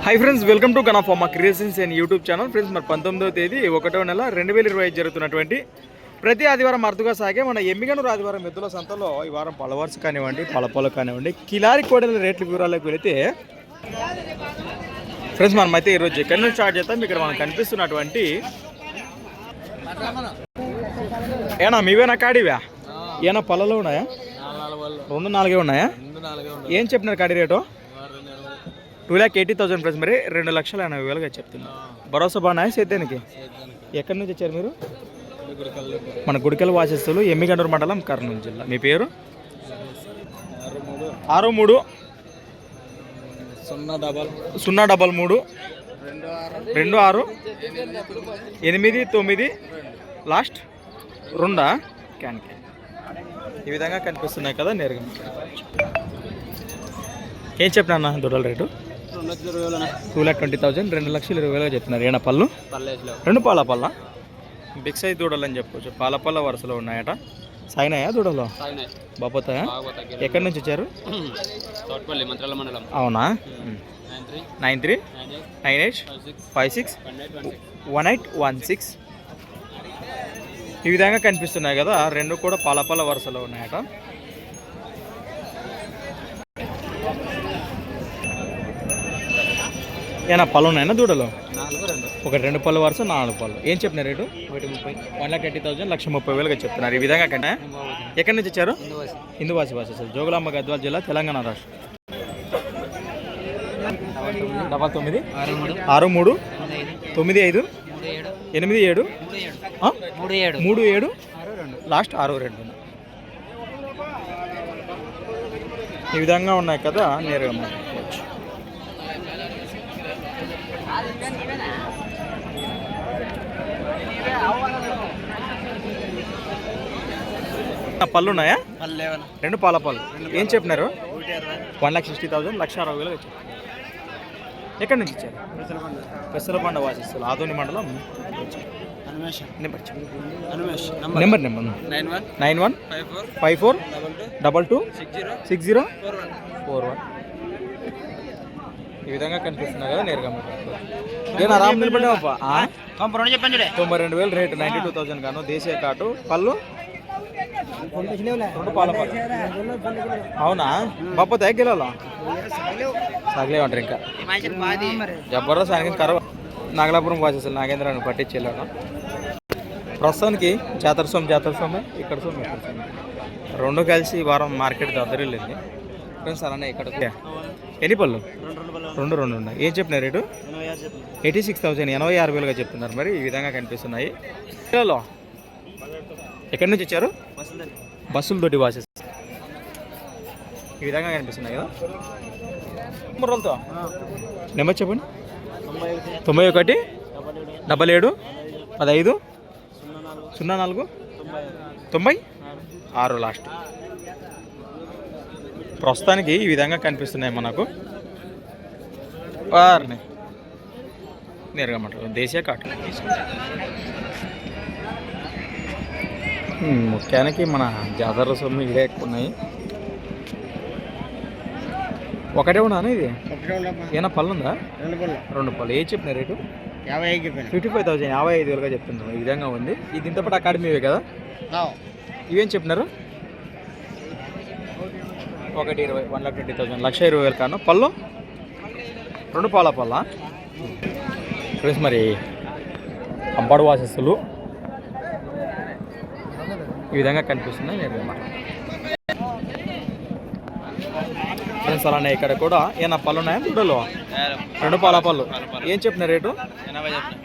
Hi friends welcome to గనాఫామా creations and YouTube channel friends మరి పంతొమ్మిదవ తేదీ ఒకటో నెల రెండు వేల ఇరవై ఐదు జరుగుతున్నటువంటి ప్రతి ఆదివారం అరుదుగా సాగే మన ఎమ్మిగనూరు ఆదివారం ఎద్దుల సంతలో ఈ వారం పలవర్స్ కానివ్వండి పలపలు కానివ్వండి కిలారి కోడల రేట్ల వివరాలకు వెళితే ఫ్రెండ్స్ మనం అయితే ఈరోజు ఎక్కడి నుంచి స్టార్ట్ చేద్దాం? ఇక్కడ మనకు కనిపిస్తున్నటువంటి ఏనా మీవేనా కాడివా? ఏనా పళ్ళలో ఉన్నాయా? రెండు నాలుగే ఉన్నాయా. ఏం చెప్పినారు కాడి rate? Two lakh eighty thousand price మరి రెండు లక్షల ఎనభై వేలుగా చెప్తున్నా. భరోసా బాగున్నాయా సేద్యానికి ఎక్కడి నుంచి వచ్చారు మీరు? మన గుడికల్ వాసస్తులు ఎమ్మిగండూరు మండలం కర్నూలు జిల్లా. మీ పేరు? ఆరు మూడు. సున్నా డబల్. సున్నా డబల్ మూడు. రెండు ఆరు. రెండు ఆరు. ఎనిమిది తొమ్మిది. లాస్ట్. రెండా? క్యాన్ క్యాన్. ఈ విధంగా కనిపిస్తున్నాయి కదా నేరుగా ఏం చెప్పినా దొడల rate? Two lakh twenty thousand రెండు లక్షలు ఇరవై వేలుగా చెప్తున్నారు. ఏనా పళ్ళు? రెండు పాల పళ్ళ? బిగ్ సైజ్ దూడలని చెప్పుకోవచ్చు. పాల పళ్ళ వరుసలో ఉన్నాయట. సాయినాయా దూడలో? బాపోతాయా ఎక్కడి నుంచి వచ్చారు? అవునా? Nine three nine eight five six one eight one six one eight one six ఈ విధంగా కనిపిస్తున్నాయి కదా రెండు కూడా పాలపాల వరుసలో ఉన్నాయట. ఏనా పళ్ళు ఉన్నాయన్నా దూడలు? నాలుగు రెండు. పళ్ళు వరుస నాలుగు పళ్ళు. ఏం చెప్పినారు రేటు? ఒకటి ముప్పై. వన్ లాక్ ఎయిటీ థౌసండ్ లక్ష ముప్పై వేలుగా చెప్తున్నారు. ఈ విధంగా కన్నా ఎక్కడి నుంచి వచ్చారు? హిందూవాసి భాష సార్. జోగులాంబ గద్వాల జిల్లా తెలంగాణ రాష్ట్రం. డబల్ తొమ్మిది? ఆరు మూడు. తొమ్మిది ఐదు. ఎనిమిది ఏడు. మూడు ఏడు. లాస్ట్ ఆరు రెండు. ఈ విధంగా ఉన్నాయి కదా నేరుగా మాట్లాడుకోవచ్చు ఆ, పళ్ళు ఉన్నాయా? పల్లెవన రెండు పాల పళ్ళు. ఏం చెప్పినారు? వన్ లాక్ సిక్స్టీ థౌసండ్ లక్ష అరవై వేలు చెప్పారు ఎక్కడి నుంచి ఇచ్చారు? పెసరపండ. వాసిస్తులు. ఆదోని మండలం number number number. Nine one. Five four. Five four. Double two. Double two. Six zero. Six zero. Four one. Four one. ఈ విధంగా కనిపిస్తున్నాయి కదా నేరుగా రామ్ చూడే. తొంభై రెండు వేలు రేటు నైంటీ టూ థౌసండ్ గాను దేశీయ కాటు పళ్ళు? రెండు పాల అవునా? బాప తగ్గిలా సాగలే అంటారు ఇంకా. జబర్దస్త్ ఆయనకి కరవ నాగలాపురం వాసేసారు నాగేంద్ర అని పట్టించేళ్ళాను ప్రస్తుతానికి జాతర సొమ్ము జాతర ఇక్కడ సొమ్ము ఇక్కడ రెండు కలిసి ఈ వారం మార్కెట్ దద్దరిల్లింది ఫ్రెండ్స్ అలానే ఇక్కడ ఎన్ని పళ్ళు? రెండు రెండు ఉన్నాయి. ఏం చెప్పిన రేటు? ఎయిటీ సిక్స్ థౌసండ్ ఎనభై ఆరు వేలుగా చెప్తున్నారు మరి. ఈ విధంగా కనిపిస్తున్నాయి. పిల్లలు? ఎక్కడి నుంచి వచ్చారు? బస్సులతోటి వాసెస్. ఈ విధంగా కనిపిస్తున్నాయి కదా. ముర్రలతో నెంబర్ చెప్పండి. తొంభై ఒకటి. డబల్ ఏడు. పదహైదు సున్నా నాలుగు. తొంభై ఆరు లాస్ట్. ప్రస్తుతానికి ఈ విధంగా కనిపిస్తున్నాయి మనకు. వారిని నేరుగా మాట్లాడు దేశీయ కాటు హ్మ్, ముఖ్యానికి మన జాతర సొమ్ము ఇవే ఎక్కువ ఉన్నాయి. ఒకటే ఉన్నాను ఇది? ఏమైనా పళ్ళు ఉందా? రెండు పళ్ళు. ఏ చెప్పిన రేటు? యాభై ఐదు చెప్పాను. ఫిఫ్టీ ఫైవ్ థౌసండ్ యాభై ఐదు వేలుగా చెప్తున్నాను ఈ విధంగా ఉంది. ఇది దీంతో పాటు అకాడమీవే కదా? ఇవేం చెప్పినారు? ఒకటి ఇరవై వన్ లాక్ ట్వంటీ థౌసండ్ లక్ష ఇరవై వేలు కాను. పళ్ళు? రెండు పాల పళ్ళ? ఫ్రెండ్స్ మరి అంబడు వాసస్సులు ఈ విధంగా కనిపిస్తున్నాయి నేను ఫ్రెండ్స్ అలానే ఇక్కడ కూడా ఏమన్నా పళ్ళు ఉన్నాయా? దూడలో? రెండు పాల పళ్ళు. ఏం చెప్పిన రేటు?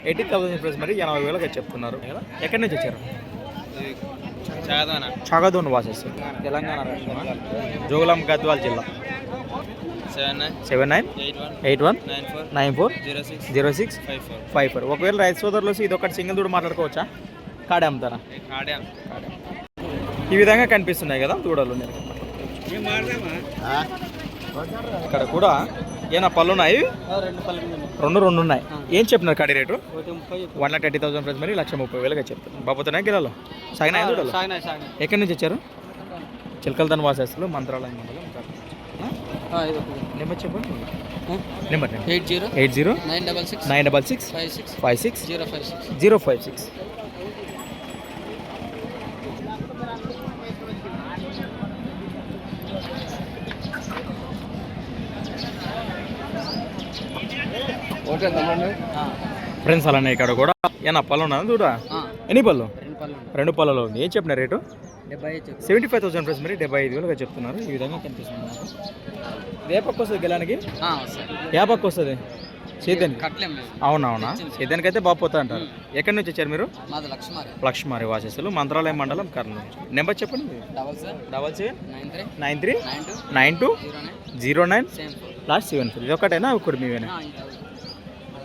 ఎయిటీ థౌసండ్ ఫ్రెండ్స్ మరి ఎనభై వేలుగా చెప్తున్నారు. ఎక్కడి నుంచి వచ్చారు? చాగదానా? వాసెస్. తెలంగాణ రాష్ట్రం. జోగులాం గద్వాల్ జిల్లా. Seven nine? Seven nine? Eight one? Eight one? Nine four? Zero six? Zero six? Five four. Five four. ఒకవేళ రైతు సోదరులు ఇది ఒకటి సింగిల్ దూడ మాట్లాడుకోవచ్చా? కాడే అమ్ముతారా ఈ విధంగా కనిపిస్తున్నాయి కదా దూడలు. ఇక్కడ కూడా ఏనా పళ్ళు ఉన్నాయి? రెండు రెండు రెండు ఉన్నాయి. ఏం చెప్పినారు కాడి rate? One lakh thirty thousand price మరి లక్ష ముప్పై వేలుగా చెప్తాను బాబోతున్నా గిలాలో సాగినా దూడలు సాగినాయి ఎక్కడి నుంచి వచ్చారు? చిలకలతన్ వాసేస్తులు మంత్రాలయం మండలం నెంబర్ చెప్పండి number. Eight zero eight zero nine double six nine double six five six five six zero five six zero five six friends అలానే ఇక్కడ కూడా. ఏనా పళ్ళు ఉన్నా చూడ. ఎన్ని పళ్ళు? రెండు పళ్ళు రెండు పళ్ళలో ఉంది ఏం చెప్పిన rate? Seventy five thousand friends మరి డెబ్బై ఐదు వేలుగా చెప్తున్నారు. ఈ విధంగా కనిపిస్తుంది. నాకు ఏ పక్క వస్తుంది గెలానికి? సార్ ఏ పక్క వస్తుంది? సేద్యానికి అవునవునా? సేద్యానికి అయితే బాగుపోతా అంటారు. ఎక్కడి నుంచి వచ్చారు మీరు? లక్ష్మారి వాసస్సులు మంత్రాలయం మండలం కర్నూలు నెంబర్ చెప్పండి double seven. Nine three. Nine two. Zero nine. Last seven four. ఇది ఒకటేనా ఒకటి మీవేనా?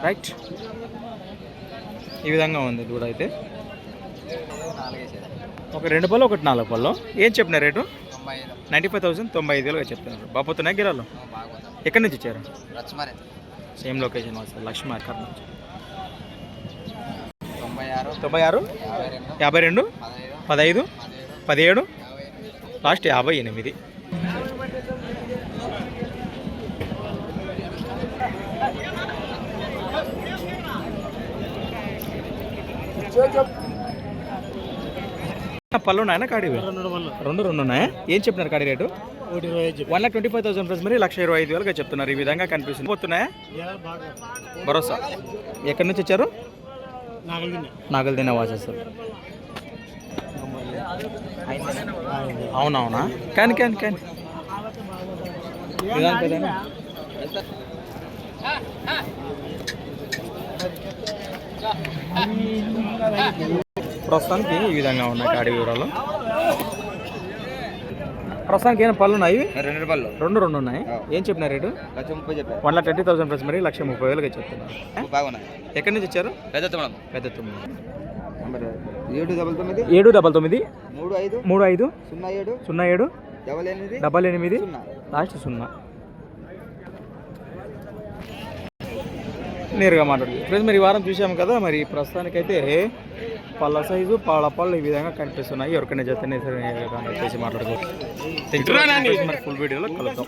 రైట్ ఈ విధంగా ఉంది దూడ అయితే. ఒక రెండు పళ్ళు ఒకటి నాలుగు పళ్ళు. ఏం చెప్పిన రేటు? నైంటీ ఫైవ్ థౌసండ్ తొంభై ఐదు వేలుగా చెప్తున్నారు. బాపోతున్నాయి గిరాలు? ఎక్కడి నుంచి ఇచ్చారు సేమ్ లొకేషన్ సార్ లక్ష్మీ అక్కడి నుంచి. తొంభై ఆరు? తొంభై ఆరు యాభై రెండు? పదహైదు? పదిహేడు? లాస్ట్ యాభై ఎనిమిది. పళ్ళు ఉన్నాయన కాడి రెండు రెండు ఉన్నాయా? ఏం చెప్పినారు కాడి rate? One lakh twenty five thousand plus మరి లక్ష ఇరవై ఐదు వేలుగా చెప్తున్నారు. ఈ విధంగా కనిపిస్తుంది. పోతున్నాయా? భరోసా. ఎక్కడి నుంచి వచ్చారు? నాగల్దిన వాసేస్తారు అవునవునా? కానీ కానీ కానీ? ప్రస్తుతానికి ఈ విధంగా ఉన్నాయి కాడి వివరాలు. ప్రస్తుతానికి ఏమైనా పళ్ళు ఉన్నాయి? రెండు పళ్ళు. రెండు రెండు ఉన్నాయి. ఏం చెప్పిన రేటు? లక్ష ముప్పై చెప్పారు. One lakh twenty thousand plus మరి లక్ష ముప్పై వేలుగా చెప్తున్నారు. బాగున్నాయి ఎక్కడి నుంచి వచ్చారు? పెద్ద తమ్ముడు పెద్ద తొమ్మిది ఏడు డబల్ తొమ్మిది. ఏడు డబల్ తొమ్మిది. మూడు ఐదు. మూడు ఐదు. సున్నా ఏడు. సున్నా ఏడు. డబల్ ఎనిమిది. డబల్ ఎనిమిది. లాస్ట్ సున్నా. నేరుగా మాట్లాడు ఫ్రెండ్స్ మరి ఈ వారం చూసాము కదా మరి ప్రస్తుతానికైతే పళ్ళ సైజు పాల పళ్ళు ఈ విధంగా కనిపిస్తున్నాయి. ఎవరికైనా చేస్తేనే సరే కాంటాక్ట్ చేసి మాట్లాడుకోవచ్చు. ఫుల్ వీడియోలో కలుద్దాం.